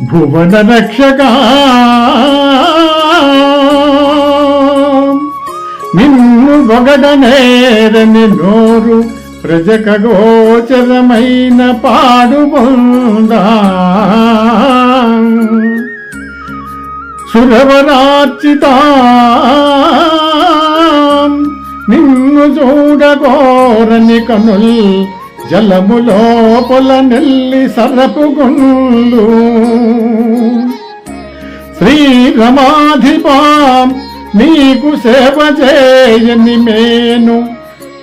భువన రక్షక నిన్ను బొగడనేరని నోరు ప్రజక గోచరమైన పాడు సురవరార్చిత. నిన్ను చూడగోరని కనుల్ జలము లోపల నెల్లి సరపుగుండు శ్రీరమాధిపాం నీకు సేవ చేయని మేను.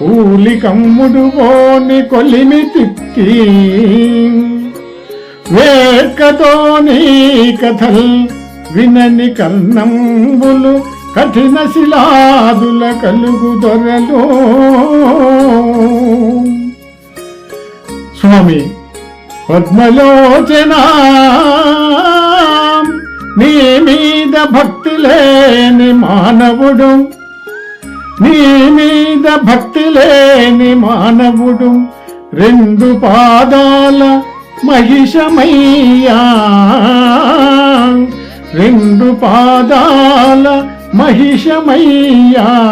పూలి కమ్ముడు పోని కొలిమి తిక్కి. వేకతో నీ కథల్ వినని కర్ణంబులు కఠిన శిలాదుల కలుగు దొరలో. స్వామి. పద్మలోచన. నీ మీద భక్తి లేని మానవుడు. నీ మీద భక్తి లేని మానవుడు. రెండు పాదాల మహిషమయ్యా. రెండు పాదాల మహిషమయ్యా.